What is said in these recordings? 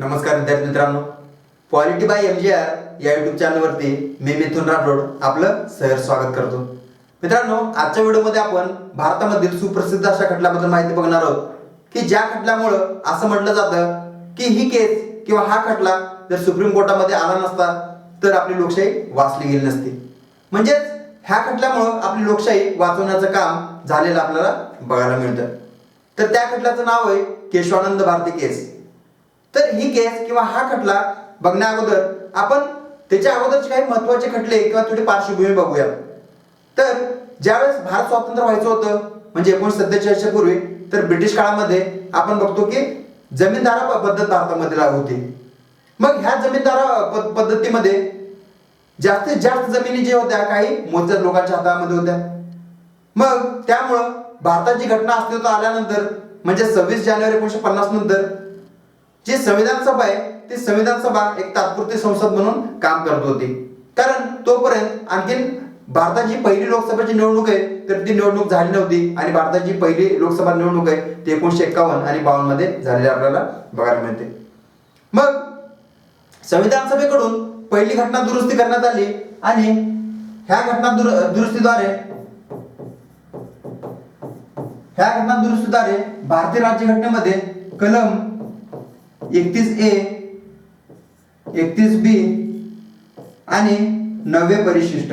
नमस्कार विद्यार्थी मित्रांनो. Quality by M G R या युट्यूब चॅनलवरती मी मिथुन राठोड आपलं सहर स्वागत करतो. मित्रांनो आजच्या व्हिडिओमध्ये आपण भारतामधील सुप्रसिद्ध अशा खटल्याबद्दल माहिती बघणार आहोत की ज्या खटल्यामुळं असं म्हटलं जातं की ही केस किंवा हा खटला जर सुप्रीम कोर्टामध्ये आला नसता तर आपली लोकशाही वाचली गेली नसती. म्हणजेच ह्या खटल्यामुळं आपली लोकशाही वाचवण्याचं काम झालेलं आपल्याला बघायला मिळतं. तर त्या खटल्याचं नाव आहे केशवानंद भारती केस. तर ही गॅस किंवा हा खटला बघण्या अगोदर आपण त्याच्या अगोदरचे काही महत्त्वाचे खटले किंवा थोडी पार्श्वभूमी बघूया. तर ज्यावेळेस भारत स्वातंत्र्य व्हायचं होतं म्हणजे एकोणीशे सत्तेचाळीसच्या पूर्वी तर ब्रिटिश काळामध्ये आपण बघतो की जमीनदारा पद्धत भारतामध्ये लागू होती. मग ह्या जमीनदारा पद्धतीमध्ये जास्तीत जास्त जमिनी जे होत्या काही मोजक्याच लोकांच्या हातामध्ये होत्या. मग त्यामुळं भारताची घटना अस्तित्वात आल्यानंतर म्हणजे सव्वीस जानेवारी एकोणीशे पन्नास नंतर जी संविधान सभा आहे ती संविधान सभा एक तात्पुरती संसद म्हणून काम करत होती. कारण तोपर्यंत आणखीन भारताची पहिली लोकसभेची निवडणूक आहे तर ती निवडणूक झाली नव्हती. आणि भारताची पहिली लोकसभा निवडणूक आहे ती एकोणीशे एकावन्न आणि बावन्नमध्ये झालेली आपल्याला बघायला मिळते. मग संविधान सभेकडून पहिली घटना दुरुस्ती करण्यात आली आणि ह्या घटना दुर दुरुस्तीद्वारे ह्या घटना दुरुस्तीद्वारे भारतीय राज्यघटनेमध्ये कलम एकतीस ए एकतीस बी आणि नववे परिशिष्ट.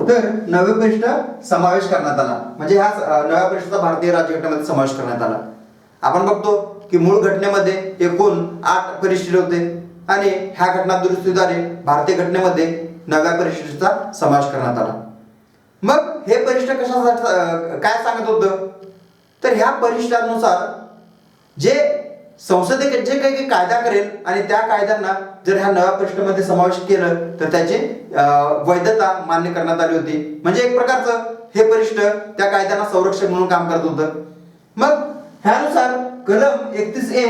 तर नववे परिशिष्ट समावेश करण्यात आला. म्हणजे ह्या नव्या परिशिष्टाचा भारतीय राज्यघटनेमध्ये समावेश करण्यात आला. आपण बघतो की मूळ घटनेमध्ये एकूण आठ परिशिष्ट होते आणि ह्या घटना दुरुस्तीद्वारे भारतीय घटनेमध्ये नव्या परिशिष्टाचा समावेश करण्यात आला. मग हे परिशिष्ट कशासाठी काय सांगत होतं? तर ह्या परिशिष्टानुसार जे संसदे जे काही काही कायदा करेल आणि त्या कायद्यांना जर ह्या नव्या परिषदेमध्ये समावेश केलं तर त्याची वैधता मान्य करण्यात आली होती. म्हणजे एक प्रकारचं हे परिष्ठ त्या कायद्यांना संरक्षक म्हणून काम करत होतं. मग ह्यानुसार कलम एकतीस ए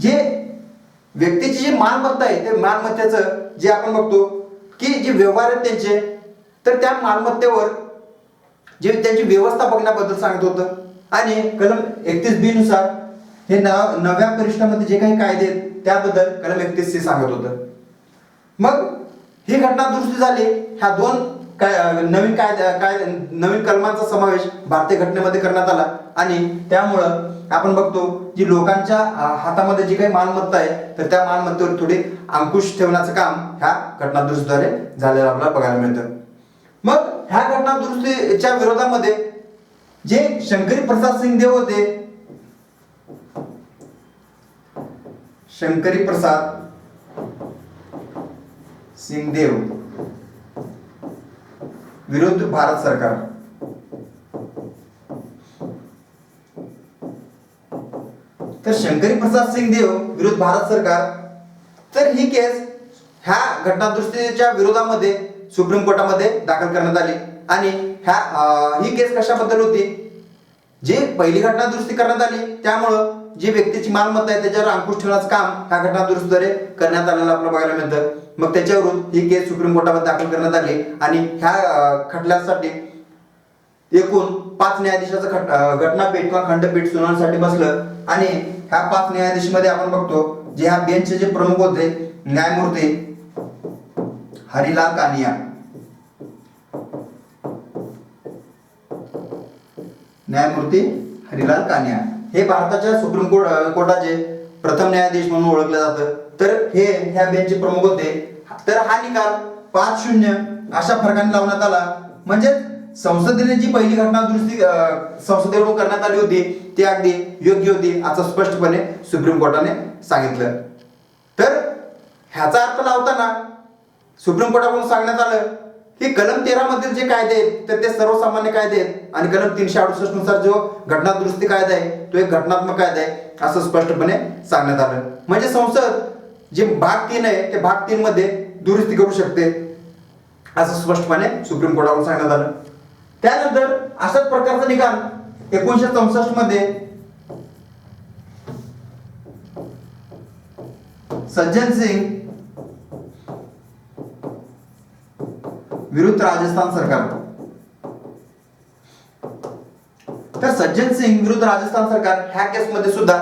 जे व्यक्तीची जी मालमत्ता आहे ते मालमत्तेचं जे आपण बघतो की जे व्यवहार आहेत त्यांचे तर त्या मालमत्तेवर जे त्यांची व्यवस्था बघण्याबद्दल सांगत होतं. आणि कलम एकतीस बी नुसार हे नव नव्या परिष्ठामध्ये जे काही कायदे आहेत त्याबद्दल कलम एकतीस सी सांगत होतं. मग ही घटना दुरुस्ती झाली. ह्या दोन काय नवीन कायदा काय नवीन कलमांचा समावेश भारतीय घटनेमध्ये करण्यात आला. आणि त्यामुळं आपण बघतो जी लोकांच्या हातामध्ये जी काही मालमत्ता आहे तर त्या मालमत्तेवर थोडी अंकुश ठेवण्याचं काम ह्या घटना दुरुस्तीद्वारे झालेलं आपल्याला बघायला मिळतं. मग ह्या घटना दुरुस्तीच्या विरोधामध्ये जे शंकरी प्रसाद सिंगदेव होते शंकरी प्रसाद सिंगदेव विरुद्ध भारत सरकार. तर शंकरी प्रसाद सिंगदेव हो, विरुद्ध भारत सरकार. तर ही केस ह्या घटनादृष्टीच्या विरोधामध्ये सुप्रीम कोर्टामध्ये दाखल करण्यात आली. आणि ह्या ही केस कशाबद्दल होती? जे पहिली घटना दुरुस्ती करण्यात आली त्यामुळं जी व्यक्तीची मालमत्ता आहे त्याच्यावर अंकुश ठेवण्याचं काम ह्या घटना दुरुस्तीद्वारे करण्यात आलेलं आपल्याला बघायला मिळतं. मग त्याच्यावरून ही केस सुप्रीम कोर्टामध्ये दाखल करण्यात आली आणि ह्या खटल्यासाठी एकूण पाच न्यायाधीशाचं खट घटनापीठ किंवा खंडपीठ सुनावणीसाठी बसलं. आणि ह्या पाच न्यायाधीशमध्ये आपण बघतो जे ह्या बेंचचे जे प्रमुख होते न्यायमूर्ती हरिलाल कानिया न्यायमूर्ती हरिलाल कानिया हे भारताच्या सुप्रीम कोर्ट कोर्टाचे प्रथम न्यायाधीश म्हणून ओळखलं जातं. तर हे ह्या बेंचचे प्रमुख होते. तर हा निकाल पाच शून्य अशा फरकाने लावण्यात आला. म्हणजे संसदेने जी पहिली घटना दुरुस्ती संसदेकडून करण्यात आली होती ती अगदी योग्य होती असं स्पष्टपणे सुप्रीम कोर्टाने सांगितलं. तर ह्याचा अर्थ लावताना सुप्रीम कोर्टाकडून सांगण्यात आलं की कलम तेरा मधील जे कायदे आहेत तर ते सर्वसामान्य कायदे आहेत. आणि कलम तीनशे अडुसष्टनुसार जो घटना दुरुस्ती कायदा आहे तो एक घटनात्मक कायदा आहे असं स्पष्टपणे सांगण्यात आलं. म्हणजे संसद जे भाग तीन आहे ते भाग तीन मध्ये दुरुस्ती करू शकते असं स्पष्टपणे सुप्रीम कोर्टाकडून सांगण्यात आलं. त्यानंतर अशाच प्रकारचा निकाल एकोणीशे चौसष्टमध्ये सज्जन सिंग विरुद्ध राजस्थान सरकार. तर सज्जन सिंग विरुद्ध राजस्थान सरकार ह्या केसमध्ये सुद्धा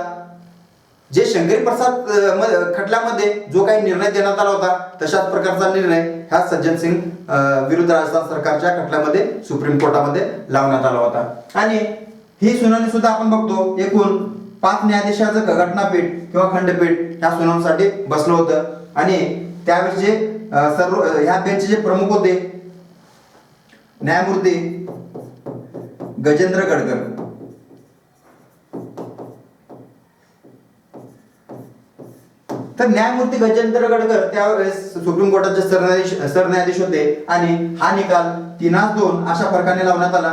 जे शंकरी प्रसाद खटल्यामध्ये जो काही निर्णय देण्यात आला होता तशाच प्रकारचा निर्णय ह्या सज्जन सिंग विरुद्ध राजस्थान सरकारच्या खटल्यामध्ये सुप्रीम कोर्टामध्ये लावण्यात आला होता. आणि ही सुनावणी सुद्धा आपण बघतो एकूण पाच न्यायाधीशाचं घटनापीठ किंवा खंडपीठ ह्या सुनावणीसाठी बसलं होतं. आणि त्यावेळेस जे सर्व ह्या बेंचचे जे प्रमुख होते न्यायमूर्ती गजेंद्र गडकर. तर न्यायमूर्ती गजेंद्र गडकर त्यावेळेस सुप्रीम कोर्टाचे सरन्यायाधीश सरन्यायाधीश होते आणि हा निकाल तीनास दोन अशा फरकाने लावण्यात आला.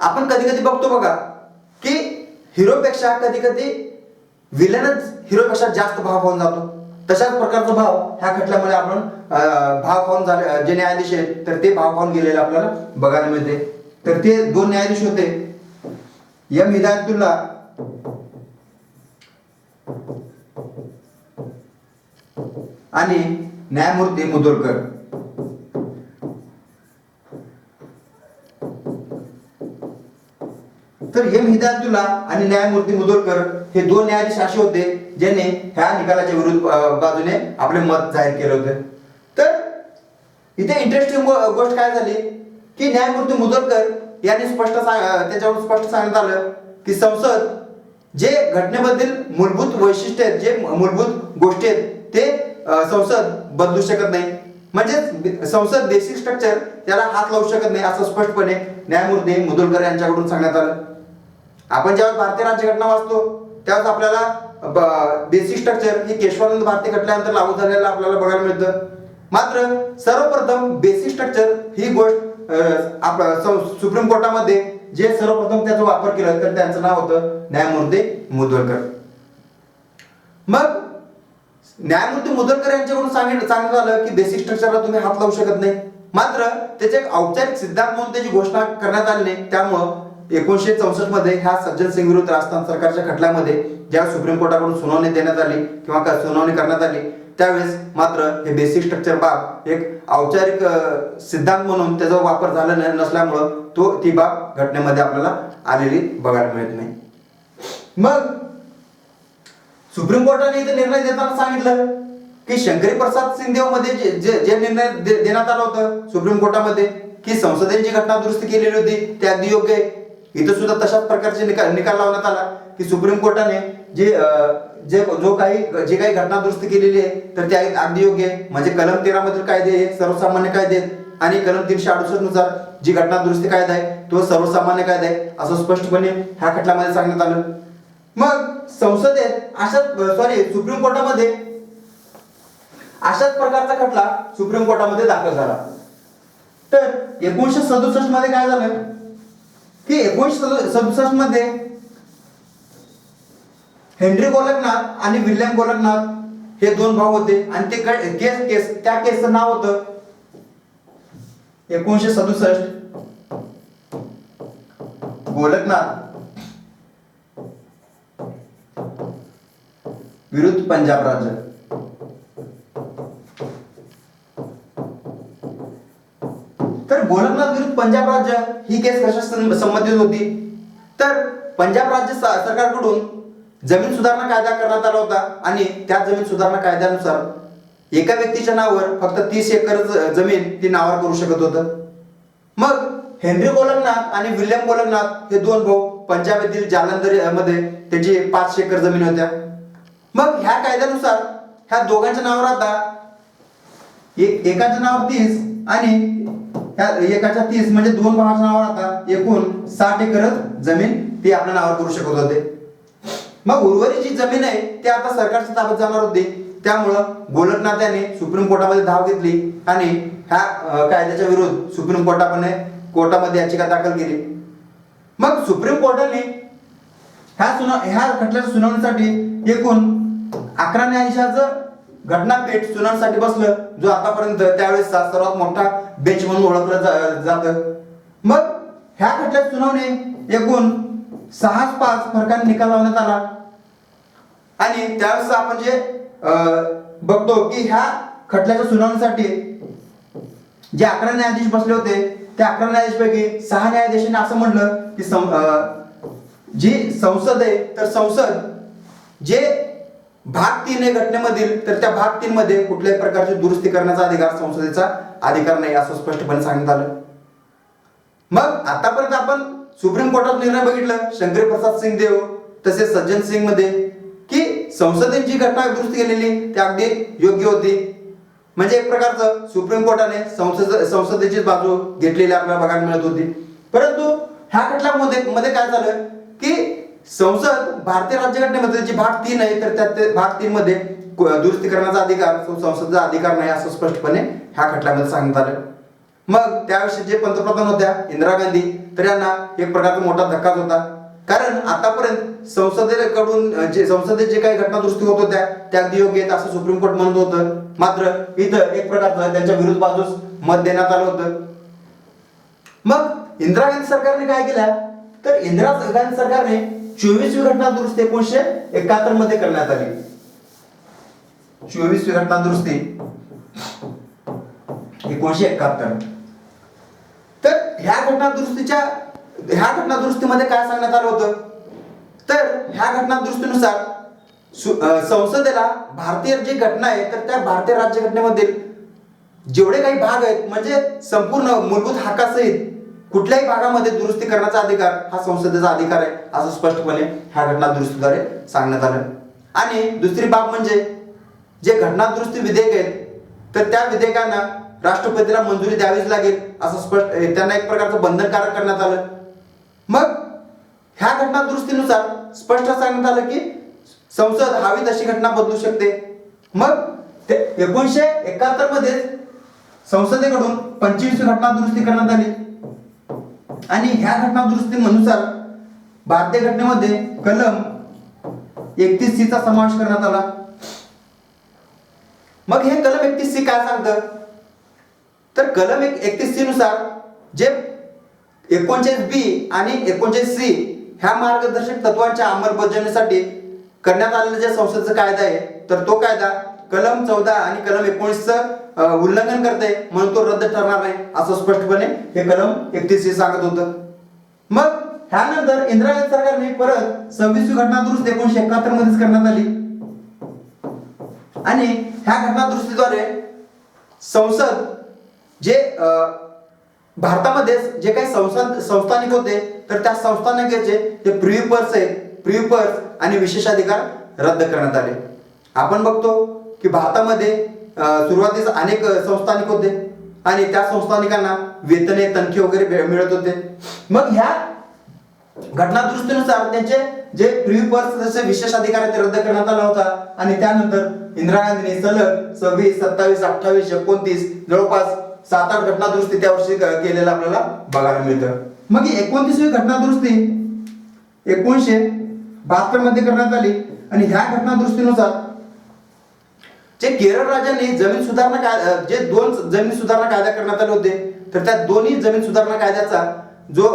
आपण कधी कधी बघतो बघा की हिरोपेक्षा कधी कधी विलनच हिरोपेक्षा जास्त भाव होऊन जातो. तशाच प्रकारचा भाव ह्या खटल्यामध्ये आपण भाव खाऊन झाले जे न्यायाधीश आहेत तर ते भाव खाऊन गेलेले आपल्याला बघायला मिळते. तर ते दोन न्यायाधीश होते. एम. हिदायतुल्ला आणि न्यायमूर्ती मुदोलकर तर एम. हिदायतुल्ला आणि न्यायमूर्ती मुदोलकर हे दोन न्यायाधीश असे होते. ज्यांनी ह्या निकालाच्या विरुद्ध बाजूने आपले मत जाहीर केलं होतं. तर इथे इंटरेस्टिंग गोष्ट काय झाली? की न्यायमूर्ती मुदोलकर यांनी स्पष्ट सांग त्याच्यावर स्पष्ट सांगण्यात आलं की संसद जे घटनेबद्दल मूलभूत वैशिष्ट्य आहेत जे मूलभूत गोष्टी आहेत ते संसद बदलू शकत नाही. म्हणजेच संसद बेसिक स्ट्रक्चर त्याला हात लावू शकत नाही असं स्पष्टपणे न्यायमूर्ती मुदुलकर यांच्याकडून सांगण्यात आलं. आपण ज्यावेळेस भारतीय राज्यघटना वाचतो त्यावेळेस आपल्याला बेसिक स्ट्रक्चर हे केशवानंद भारती खटल्यानंतर लागू झालेलं आपल्याला बघायला मिळतं. मात्र सर्वप्रथम बेसिक स्ट्रक्चर ही गोष्ट सुप्रीम कोर्टामध्ये जे सर्वप्रथम त्याचा वापर केला तर त्यांचं नाव होतं न्यायमूर्ती मुदलकर मग न्यायमूर्ती मुदलकर यांच्याकडून सांगितलं सांगितलं झालं की बेसिक स्ट्रक्चरला तुम्ही हात लावू शकत नाही. मात्र त्याचे एक औपचारिक सिद्धांत म्हणून त्याची घोषणा करण्यात आली नाही त्यामुळं एकोणीसशे चौसष्टमध्ये ह्या सज्जन सिंग विरुद्ध राजस्थान सरकारच्या खटल्यामध्ये ज्या सुप्रीम कोर्टाकडून सुनावणी देण्यात आली किंवा का- सुनावणी करण्यात आली त्यावेळेस मात्र हे बेसिक स्ट्रक्चर बाब एक औपचारिक सिद्धांत म्हणून त्याचा वापर झाला नसल्यामुळं तो ती बाब घटनेमध्ये आपल्याला आलेली बघायला मिळत नाही. मग सुप्रीम कोर्टाने इथे निर्णय देताना सांगितलं की शंकरी प्रसाद सिंगदेवमध्ये जे जे जे निर्णय दे- देण्यात आला होतं सुप्रीम कोर्टामध्ये की संसदेची घटना दुरुस्ती केलेली होती ते अगदी योग्य आहे. इथं सुद्धा तशाच प्रकारचे निकाल निकाल लावण्यात आला की सुप्रीम कोर्टाने जे जे जो काही जे काही घटना दुरुस्त केलेली आहे तर ते अगदी योग्य आहे. म्हणजे कलम तेरा मधील कायदे हे सर्वसामान्य कायदे आहेत. आणि कलम तीनशे अडुसष्टनुसार जी घटना दुरुस्ती कायदा आहे तो सर्वसामान्य कायदा आहे असं स्पष्टपणे ह्या खटल्यामध्ये सांगण्यात आलं. मग संसदेत अशाच सॉरी सुप्रीम कोर्टामध्ये अशाच प्रकारचा खटला सुप्रीम कोर्टामध्ये दाखल झाला. तर एकोणीशे सदुसष्टमध्ये काय झालं? की एकोणीसशे सदुसष्टमध्ये हेनरी गोलकनाथ आणि विल्यम गोलकनाथ हे दोन भाऊ होते. आणि ते केस केस त्या केसचं नाव होतं एकोणीसशे सदुसष्ट. गोलकनाथ. विरुद्ध पंजाब राज्य. तर गोरखनाथ विरुद्ध पंजाब राज्य ही केस कशा संबंधित होती? तर पंजाब राज्य सरकारकडून जमीन सुधारणा कायदा करण्यात आला होता आणि त्या जमीन सुधारणा कायद्यानुसार एका व्यक्तीच्या नावावर फक्त तीस एकर जमीन ती नावावर करू शकत होतं. मग हेनरी गोलकनाथ आणि विल्यम गोलकनाथ हे दोन भाऊ पंजाब येथील जालंधरमध्ये त्यांची पाचशे एकर जमीन होत्या. मग ह्या कायद्यानुसार ह्या दोघांच्या नावावर आता एकाच्या नावावर तीस आणि एकाच्या तीस म्हणजे दोन भावाच्या नावावर आता एकूण साठ एकरच जमीन ती आपल्या नावावर करू शकत होते. मग उर्वरित जी जमीन आहे ती आता सरकारच्या ताब्यात जाणार होती. त्यामुळं गोलकनाथ यांनी सुप्रीम कोर्टामध्ये धाव घेतली आणि ह्या कायद्याच्या विरुद्ध सुप्रीम कोर्टाने कोर्टामध्ये याचिका दाखल केली. मग सुप्रीम कोर्टाने ह्या सुना ह्या खटल्याच्या सुनावणीसाठी एकूण अकरा न्यायाधीशाचं घटनापीठ सुनावणीसाठी बसलं जो आतापर्यंत त्यावेळेस सर्वात मोठा बेंच म्हणून ओळखलं जा- मग ह्या खटल्यात सुनावणी एकूण सहा पाच फरकाने निकाल लावण्यात आला. आणि त्यावेळेस आपण जे अं, बघतो की ह्या खटल्याच्या सुनावणीसाठी जे अकरा न्यायाधीश बसले होते त्या अकरा न्यायाधीशपैकी सहा न्यायाधीशांनी असं म्हणलं की सं- अं, जी संसद आहे तर संसद जे भाग तीन आहे घटनेमधील तर त्या भाग तीन मध्ये कुठल्याही प्रकारची दुरुस्ती करण्याचा अधिकार संसदेचा अधिकार नाही असं स्पष्टपणे सांगण्यात आलं. मग आतापर्यंत आपण सुप्रीम कोर्टात निर्णय बघितलं शंकर प्रसाद सिंग देव तसेच सज्जन सिंगमध्ये की संसदेत जी घटना दुरुस्ती केलेली ती अगदी योग्य होती. म्हणजे एक प्रकारचं सुप्रीम कोर्टाने संसद संसदेची बाजू घेतलेली आपल्याला बघायला मिळत होती. परंतु ह्या खटल्यामध्ये मध्ये काय झालं? संसद भारतीय राज्यघटनेमध्ये जी भाग तीन आहे तर त्यात ते भाग तीन मध्ये दुरुस्ती करण्याचा अधिकार संसदेचा अधिकार नाही असं स्पष्टपणे ह्या खटल्यामध्ये सांगण्यात आलं. मग त्याविषयी जे पंतप्रधान होत्या इंदिरा गांधी तर यांना एक प्रकारचा मोठा धक्काच होता. कारण आतापर्यंत संसदेकडून जे संसदेत जे काही घटना दुरुस्ती होत होत्या त्या अगदी योग्य आहेत असं सुप्रीम कोर्ट म्हणत होतं. मात्र इथं एक प्रकारचं त्यांच्या विरुद्ध बाजूस मत देण्यात आलं होतं. मग इंदिरा गांधी सरकारने काय केलं? तर इंदिरा गांधी सरकारने चोवीसवी घटना दुरुस्ती एकोणीसशे एकाहत्तरमध्ये करण्यात आली. चोवीसवी घटना दुरुस्ती एकोणीसशे एकाहत्तर. तर ह्या घटना दुरुस्तीच्या ह्या घटना दुरुस्तीमध्ये काय सांगण्यात आलं होतं? तर ह्या घटना दुरुस्तीनुसार सु- संसदेला भारतीय जी घटना आहे तर त्या भारतीय राज्यघटनेमधील जेवढे काही भाग आहेत म्हणजे संपूर्ण मूलभूत हक्कासहित कुठल्याही भागामध्ये दुरुस्ती करण्याचा अधिकार हा संसदेचा अधिकार आहे असं स्पष्टपणे ह्या घटना दुरुस्तीद्वारे सांगण्यात आलं. आणि दुसरी बाब म्हणजे जे घटना दुरुस्ती विधेयक आहेत तर त्या विधेयकांना राष्ट्रपतीला मंजुरी द्यावीच लागेल असं स्पष्ट त्यांना एक प्रकारचं बंधनकारक करण्यात आलं. मग ह्या घटना दुरुस्तीनुसार स्पष्ट सांगण्यात आलं की संसद हवी तशी घटना बदलू शकते. मग ते एकोणीसशे एकाहत्तरमध्ये संसदेकडून पंचवीस घटना दुरुस्ती करण्यात आली. आणि ह्या घटना दुरुस्तीनुसार भारतीय घटनेमध्ये कलम एकतीस सी चा समावेश करण्यात आला. मग हे कलम एकतीस सी काय सांगतं? तर कलम एक एकतीस सी नुसार जे एकोणचाळीस बी आणि एकोणचाळीस सी ह्या मार्गदर्शक तत्वांच्या अंमलबजावणीसाठी करण्यात आलेला जे संसदेचा कायदा आहे तर तो कायदा कलम चौदा आणि कलम एकोणीसचं उल्लंघन करते म्हणून तो रद्द ठरणार नाही असं स्पष्टपणे हे कलम एकतीस हे सांगत होतं. मग ह्यानंतर इंदिरा सरकारने परत सव्वीसवी घटना दुरुस्ती एकोणीशे एकाहत्तर मध्येच करण्यात आली. आणि ह्या घटना दुरुस्तीद्वारे संसद जे भारतामध्येच भारतामध्ये जे काही संसद संस्थानिक होते तर त्या संस्थानिकाचे जे प्रिव्ह्यू आहेत प्रिव्हिपर्स आणि विशेषाधिकार रद्द करण्यात आले. आपण बघतो की भारतामध्ये सुरुवातीस अनेक संस्थानिक होते. आणि त्या संस्थानिकांना वेतने तनखे वगैरे मिळत होते. मग ह्या घटना दुरुस्तीनुसार त्यांचे जे प्रिव्ह्यू जसे विशेष अधिकार ते रद्द करण्यात आला होता. आणि त्यानंतर इंदिरा गांधीने सलग सव्वीस सत्तावीस अठ्ठावीस एकोणतीस जवळपास सात आठ घटना दुरुस्ती त्या वर्षी केलेला केलेलं आपल्याला बघायला मिळतं. मग एकोणतीसवी घटना दुरुस्ती एकोणीसशे बहात्तरमध्ये करण्यात आली. आणि ह्या घटना दुरुस्तीनुसार जे केरळ राज्याने जमीन सुधारणा कायदा जे दोन जमीन सुधारणा कायदा करण्यात आले होते तर त्या दोन्ही जमीन सुधारणा कायद्याचा जो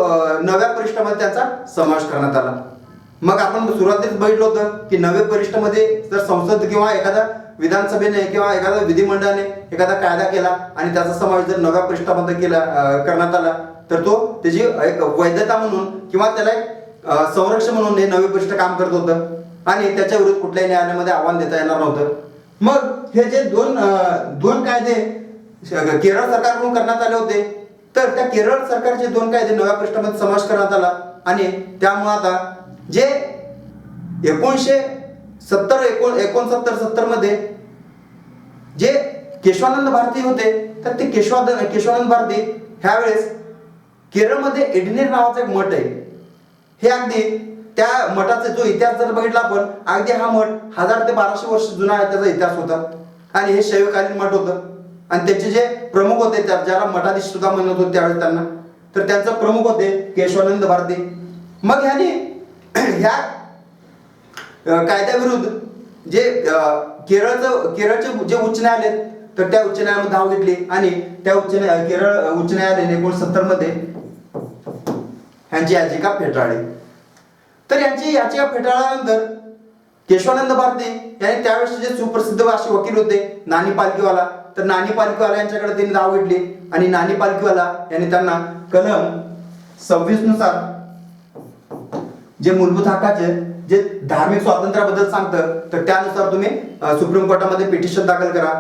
नव्या परिष्ठामध्ये त्याचा समावेश करण्यात आला. मग आपण सुरुवातीस बघितलं होतं की नव्या परिष्ठामध्ये जर संसद किंवा एखादा विधानसभेने किंवा एखाद्या विधिमंडळाने एखादा कायदा केला आणि त्याचा समावेश जर नव्या परिष्ठामध्ये केला करण्यात आला तर तो त्याची एक वैधता म्हणून किंवा त्याला एक संरक्षण म्हणून हे नवे परिष्ठ काम करत होतं. आणि त्याच्या विरुद्ध कुठल्याही न्यायालयामध्ये आव्हान देता येणार नव्हतं. मग हे जे दोन दोन कायदे केरळ सरकारकडून करण्यात आले होते तर त्या केरळ सरकारचे दोन कायदे नव्या पृष्ठामध्ये समावेश करण्यात आला. आणि त्यामुळे आता जे एकोणीसशे सत्तर एकोण एकोणसत्तर सत्तरमध्ये जे केशवानंद भारती होते तर ते केशवाद केशवानंद भारती ह्यावेळेस केरळमध्ये एडनेर नावाचा एक मठ आहे. हे अगदी त्या मठाचा जो इतिहास जर बघितला आपण अगदी हा मठ हजार ते बाराशे वर्ष जुना आहे त्याचा इतिहास होता. आणि हे शैवकालीन मठ होतं. आणि त्याचे जे प्रमुख होते त्या ज्याला मठाधीश सुद्धा म्हणत होते त्यावेळेस त्यांना. तर त्यांचा प्रमुख होते केशवानंद भारती. मग ह्याने ह्या कायद्याविरुद्ध जे केरळचं केरळचे जे उच्च न्यायालय तर त्या उच्च न्यायालयामध्ये धाव घेतली. आणि त्या उच्च न्याय केरळ उच्च न्यायालयाने एकोणसत्तर सत्तरमध्ये ह्यांची याचिका फेटाळली. तर यांची याचिका फेटाळल्यानंतर केशवानंद भारती यांनी त्यावेळेस जे सुप्रसिद्ध असे वकील होते नानी पालखीवाला तर नानी पालखीवाला यांच्याकडे त्यांनी नाव घेतले आणि नानी पालखीवाला यांनी त्यांना कलम सव्वीसनुसार जे मूलभूत हक्काचे जे धार्मिक स्वातंत्र्याबद्दल सांगतं तर त्यानुसार तुम्ही सुप्रीम कोर्टामध्ये पिटिशन दाखल करा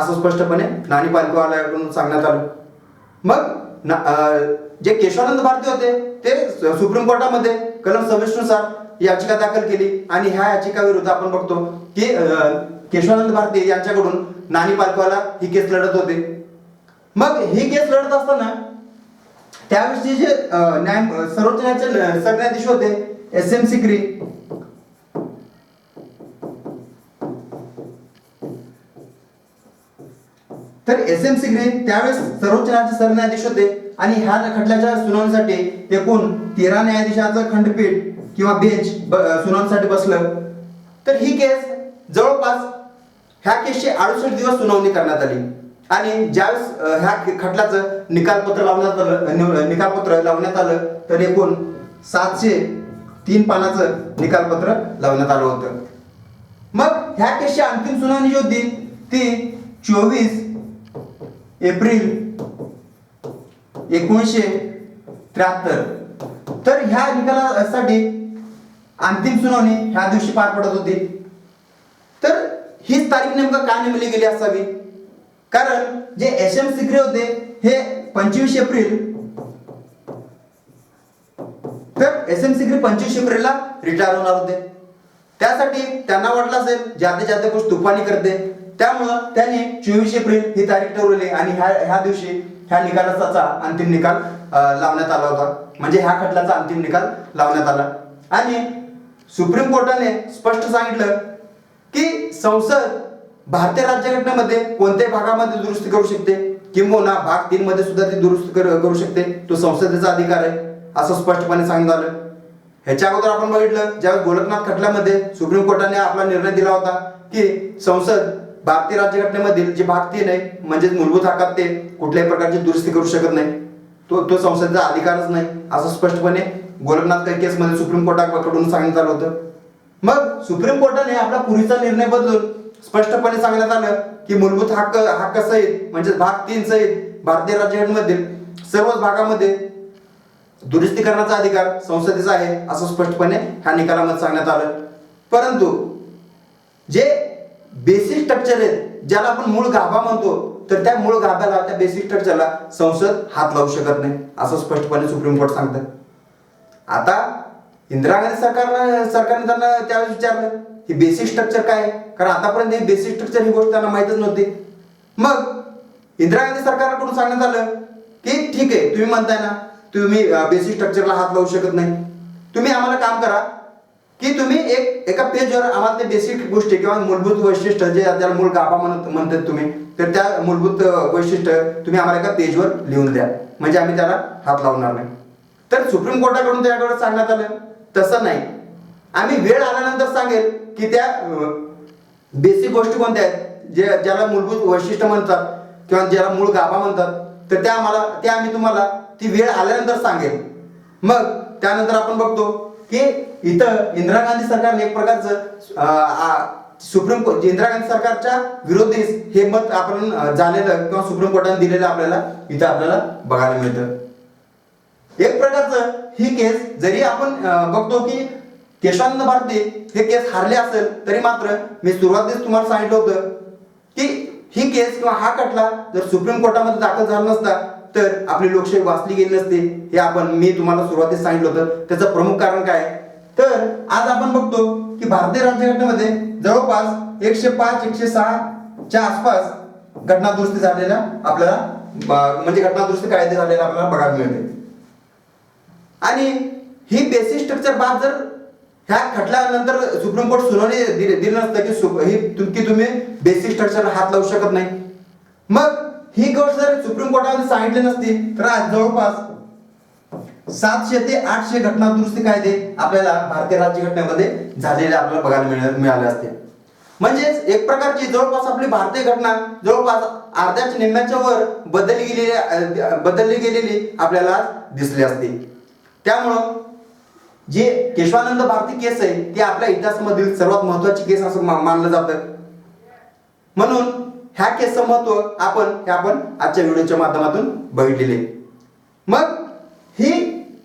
असं स्पष्टपणे नानी पालखीवाल्याकडून सांगण्यात आलं. मग ना- जे केशवानंद भारती होते ते सुप्रीम कोर्टामध्ये कलम सव्वीसनुसार याचिका दाखल केली आणि ह्या याचिका विरुद्ध आपण बघतो की केशवानंद भारती यांच्याकडून नानी पालखवाला ही केस लढत होते. मग ही केस लढत असताना त्यावेळेसचे जे न्याय सर्वोच्च न्यायालयाचे सरन्यायाधीश होते एस एम सिक्री. तर एस एम सिक्री त्यावेळेस सर्वोच्च न्यायालयाचे सरन्यायाधीश होते. आणि ह्या खटल्याच्या सुनावणीसाठी एकूण तेरा न्यायाधीशांचं खंडपीठ किंवा बेंच ब- सुनावणीसाठी बसलं. तर ही केस जवळपास ह्या केसची अडुसष्ट दिवस सुनावणी करण्यात आली. आणि ज्यावेळेस ह्या खटल्याचं निकालपत्र लावण्यात आलं निकालपत्र लावण्यात आलं तर एकूण सातशे तीन पानाचं निकालपत्र लावण्यात आलं होतं. मग ह्या केसची अंतिम सुनावणी जी होती ती चोवीस एप्रिल एकोणीसशे त्र्याहत्तर. तर ह्या निकालासाठी अंतिम सुनावणी ह्या दिवशी पार पडत होती. तर हीच तारीख नेमकं का नेमली गेली असावी? कारण जे एस एम सिक्रे होते हे पंचवीस एप्रिल. तर एस एम सिक्री पंचवीस एप्रिलला रिटायर होणार होते. त्यासाठी त्यांना वाटलं असेल ज्यादा ज्याते गोष्ट तुफानी करते. त्यामुळं त्यांनी चोवीस एप्रिल ही तारीख ठरवली आणि ह्या ह्या दिवशी ह्या निकालाचा अंतिम निकाल लावण्यात आला होता. म्हणजे ह्या खटल्याचा अंतिम निकाल लावण्यात आला. आणि सुप्रीम कोर्टाने स्पष्ट सांगितलं की संसद भारतीय राज्यघटनेमध्ये कोणत्याही भागामध्ये दुरुस्ती करू शकते किंबहुना भाग तीन मध्ये सुद्धा ती दुरुस्ती कर- करू शकते. तो संसदेचा अधिकार आहे असं स्पष्टपणे सांगण्यात आलं. ह्याच्या अगोदर आपण बघितलं ज्यावेळेस गोलकनाथ खटल्यामध्ये सुप्रीम कोर्टाने आपला निर्णय दिला होता की संसद भारतीय राज्यघटनेमधील जे भाग तीन आहे म्हणजेच मूलभूत हक्कात ते कुठल्याही प्रकारची दुरुस्ती करू शकत नाही. तो तो संसदेचा अधिकारच नाही असं स्पष्टपणे गोलकनाथ केसमध्ये सुप्रीम कोर्टाकडून सांगण्यात आलं होतं. मग सुप्रीम कोर्टाने आपला पूर्वीचा निर्णय बदलून स्पष्टपणे सांगण्यात आलं की मूलभूत हक्क हक्क सहित म्हणजे भाग तीन सहित भारतीय राज्यघटनेमधील सर्वच भागामध्ये दुरुस्ती करण्याचा अधिकार संसदेचा आहे असं स्पष्टपणे ह्या निकालामध्ये सांगण्यात आलं. परंतु जे स्ट्रक्चर आहेत. ज्याला आपण मूळ गाभा म्हणतो तर त्या मूळ गाभ्याला त्या बेसिक स्ट्रक्चरला संसद हात लावू शकत नाही असं स्पष्टपणे सुप्रीम कोर्ट सांगतं. आता इंदिरा गांधी सरकारनं सरकारने त्यांना त्यावेळेस विचारलं ही बेसिक स्ट्रक्चर काय आहे? कारण आतापर्यंत हे बेसिक स्ट्रक्चर ही गोष्ट त्यांना माहीतच नव्हती. मग इंदिरा गांधी सरकारकडून सांगण्यात आलं की ठीक आहे तुम्ही म्हणताय ना तुम्ही बेसिक स्ट्रक्चरला हात लावू शकत नाही. तुम्ही आम्हाला काम करा की तुम्ही एक एका पेजवर आम्हाला ते बेसिक गोष्टी किंवा मूलभूत वैशिष्ट्य जे त्याला मूळ गाभा म्हणत म्हणतात तुम्ही तर त्या मूलभूत वैशिष्ट्य तुम्ही आम्हाला एका पेजवर लिहून द्या. म्हणजे आम्ही त्याला हात लावणार नाही. तर सुप्रीम कोर्टाकडून त्याकडे सांगण्यात आलं. तसं नाही. आम्ही वेळ आल्यानंतर सांगेल की त्या बेसिक गोष्टी कोणत्या आहेत जे ज्याला मूलभूत वैशिष्ट्य म्हणतात किंवा ज्याला मूळ गाभा म्हणतात तर त्या आम्हाला त्या आम्ही तुम्हाला ती वेळ आल्यानंतर सांगेल. मग त्यानंतर आपण बघतो की इथं इंदिरा गांधी सरकारने एक प्रकारचं सुप्रीम कोर्ट इंदिरा गांधी सरकारच्या विरोधी हे मत आपण झालेलं किंवा सुप्रीम कोर्टाने दिलेलं आपल्याला इथं आपल्याला बघायला मिळतं. एक प्रकारचं ही केस जरी आपण बघतो की केशवानंद भारती हे केस हारले असेल तरी मात्र मी सुरुवातीस तुम्हाला सांगितलं होतं की ही केस किंवा हा खटला जर सुप्रीम कोर्टामध्ये दाखल झाला नसता तर आपली लोकशाही वाचली गेली नसते. हे आपण मी तुम्हाला सुरुवातीस सांगितलं होतं. त्याचं प्रमुख कारण काय? तर आज आपण बघतो की भारतीय राज्यघटनेमध्ये जवळपास एकशे पाच एकशे सहा च्या आसपास घटना दुरुस्ती झालेल्या आपल्याला म्हणजे घटना दुरुस्ती कायदे झालेला आपल्याला बघायला मिळते. आणि ही बेसिक स्ट्रक्चर बाब जर ह्या खटल्यानंतर सुप्रीम कोर्ट सुनावणी दिली दिली नसतं की ही की तुम्ही बेसिक स्ट्रक्चर हात लावू शकत नाही. मग ही गोष्ट जर सुप्रीम कोर्टाने सांगितली नसती तर आज जवळपास सातशे ते आठशे घटना दुरुस्ती कायदे आपल्याला भारतीय राज्यघटनेमध्ये झालेले आपल्याला बघायला मिळाले असते. म्हणजेच एक प्रकारची जवळपास आपली भारतीय घटना जवळपास अर्ध्याच्या निम्म्याच्या वर बदलली गेलेली बदलली गेलेली आपल्याला आज दिसली असते. त्यामुळं जे केशवानंद भारती केस आहे ते आपल्या इतिहासामधील सर्वात महत्वाची केस असं मानलं जातं. म्हणून ह्या केसचं महत्त्व आपण हे आपण आजच्या व्हिडिओच्या माध्यमातून बघितलेले. मग ही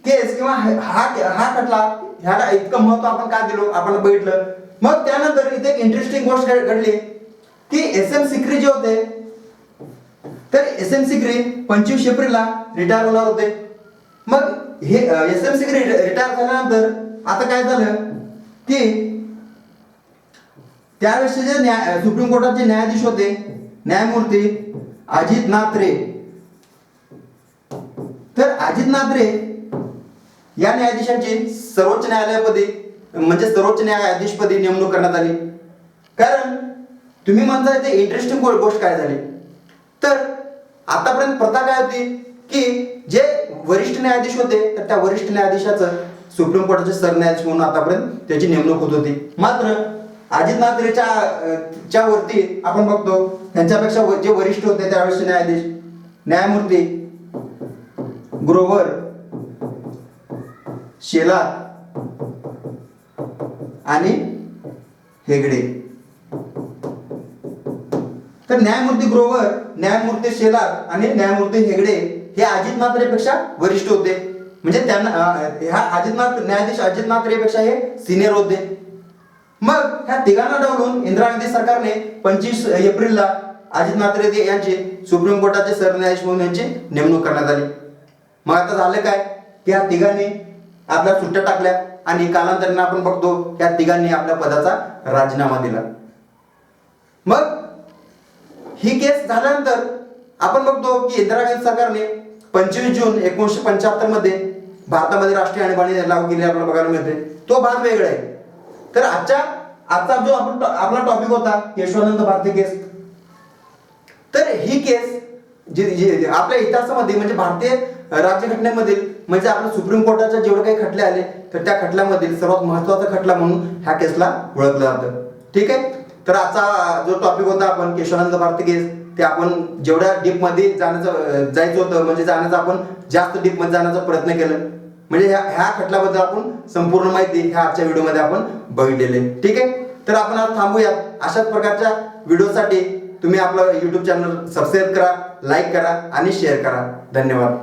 केस किंवा हा हा खटला ह्याला इतकं महत्त्व आपण का दिलो आपण बघितलं? मग त्यानंतर इथे एक इंटरेस्टिंग गोष्ट घडली. की एस एम सिक्री जे होते तर एस एम सिक्री पंचवीस एप्रिलला रिटायर होणार होते. मग हे एस एम सिक्री रिटायर झाल्यानंतर आता काय झालं? की त्यावेळेस जे न्याय सुप्रीम कोर्टाचे न्यायाधीश होते न्यायमूर्ती अजित नात्रे. तर अजित नात्रे या न्यायाधीशांची सर्वोच्च न्यायालयापदी म्हणजे सर्वोच्च न्यायाधीशपदी नेमणूक करण्यात आली. कारण तुम्ही म्हणताय ते इंटरेस्टिंग गोष्ट काय झाली? तर आतापर्यंत प्रथा काय होती? की जे वरिष्ठ न्यायाधीश होते तर त्या वरिष्ठ न्यायाधीशाचं सुप्रीम कोर्टाचे सरन्यायाधीश म्हणून आतापर्यंत त्याची नेमणूक होत होती. मात्र अजित मात्रेच्या च्या वरती आपण बघतो. त्यांच्यापेक्षा जे वरिष्ठ होते त्यावेळेसचे न्यायाधीश न्यायमूर्ती ग्रोवर शेला आणि हेगडे. तर न्यायमूर्ती ग्रोवर न्यायमूर्ती शेलार आणि न्यायमूर्ती हेगडे हे अजित नात्रेपेक्षा वरिष्ठ होते. म्हणजे त्यांना ह्या अजित मात्र न्यायाधीश अजित नात्रेपेक्षा हे सिनियर होते. मग ह्या तिघांना डावलून इंदिरा गांधी सरकारने पंचवीस एप्रिलला अजित नात्रे यांचे यांची सुप्रीम कोर्टाचे सरन्यायाधीश म्हणून यांची नेमणूक करण्यात आली. मग आता झालं काय? की ह्या तिघांनी आपल्या सुट्ट्या टाकल्या आणि कालांतराने आपण बघतो या तिघांनी आपल्या पदाचा राजीनामा दिला. मग ही केस झाल्यानंतर आपण बघतो की इंदिरा गांधी सरकारने पंचवीस जून एकोणीसशे पंच्याहत्तरमध्ये भारतामध्ये राष्ट्रीय आणीबाणी लागू केली आपल्याला बघायला मिळते. तो भाग वेगळा आहे. तर आजच्या आजचा जो आपण आपला टॉपिक होता यशवंत भारती केस. तर ही केस जी आपल्या इतिहासामध्ये म्हणजे भारतीय राज्यघटनेमधील म्हणजे आपल्या सुप्रीम कोर्टाच्या जेवढे काही खटले आले तर त्या खटल्यामधील सर्वात महत्त्वाचा खटला म्हणून ह्या केसला ओळखलं जातं. ठीक आहे? तर आजचा जो टॉपिक होता आपण केशवानंद भारती केस ते आपण जेवढ्या डीपमध्ये जाण्याचं जायचं होतं म्हणजे जाण्याचा आपण जास्त डीपमध्ये जाण्याचा प्रयत्न केला. म्हणजे ह्या ह्या खटल्याबद्दल आपण संपूर्ण माहिती ह्या आजच्या व्हिडिओमध्ये आपण बघितलेली ठीक आहे? तर आपण आज थांबूयात. अशाच प्रकारच्या व्हिडिओसाठी तुम्ही आपलं युट्यूब चॅनल सबस्क्राईब करा लाईक करा आणि शेअर करा. धन्यवाद.